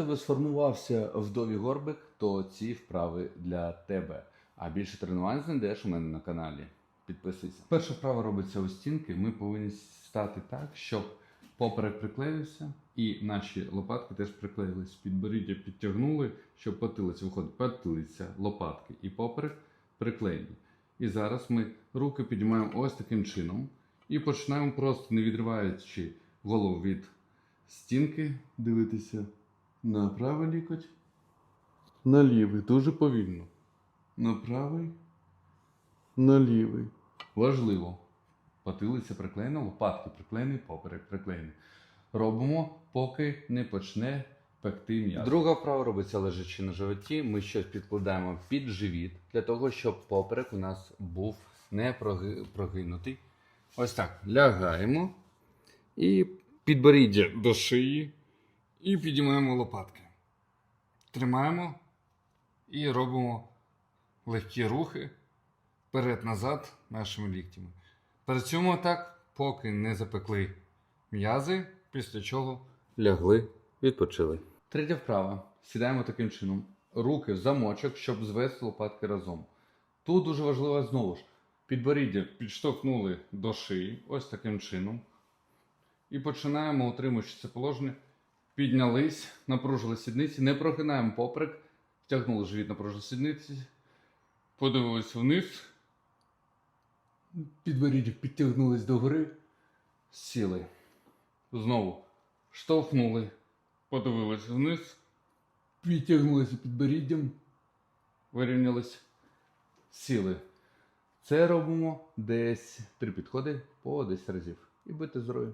тебе сформувався вдові горбик, то ці вправи для тебе. А більше тренувань знайдеш у мене на каналі. Підписуйся. Перша вправа робиться у стінки. Ми повинні стати так, щоб поперек приклеївся, і наші лопатки теж приклеїлись. Підборіддя підтягнули, щоб потилиця виходить. Потилиця, лопатки і поперек приклеєні. І зараз ми руки піднімаємо ось таким чином і починаємо просто не відриваючи голову від стінки, дивитися на правий лікоть, на лівий, дуже повільно. На правий, на лівий. Важливо. Потилиця приклеєна, лопатки приклеєні, поперек приклеєний. Робимо, поки не почне пекти м'ясо. Друга вправа робиться лежачи на животі. Ми щось підкладаємо під живіт для того, щоб поперек у нас був не прогинутий. Ось так. Лягаємо і підборіддя до шиї і підіймаємо лопатки. Тримаємо і робимо легкі рухи вперед-назад нашими ліктями. Працюємо так, поки не запекли м'язи, після чого лягли, відпочили. Третя вправа. Сідаємо таким чином. Руки в замочок, щоб звести лопатки разом. Тут дуже важливо знову ж. Підборіддя підштовхнули до шиї, ось таким чином. І починаємо, утримуючи це положення. Піднялись, напружили сідниці, не прогинаємо поперек, втягнули живіт, напружили сідниці, подивились вниз, підборіддя підтягнулись догори, сіли. Знову штовхнули, подивились вниз, підтягнулися підборіддям, вирівнялись, сіли. Це робимо десь. Три підходи по 10 разів. І будьте здорові!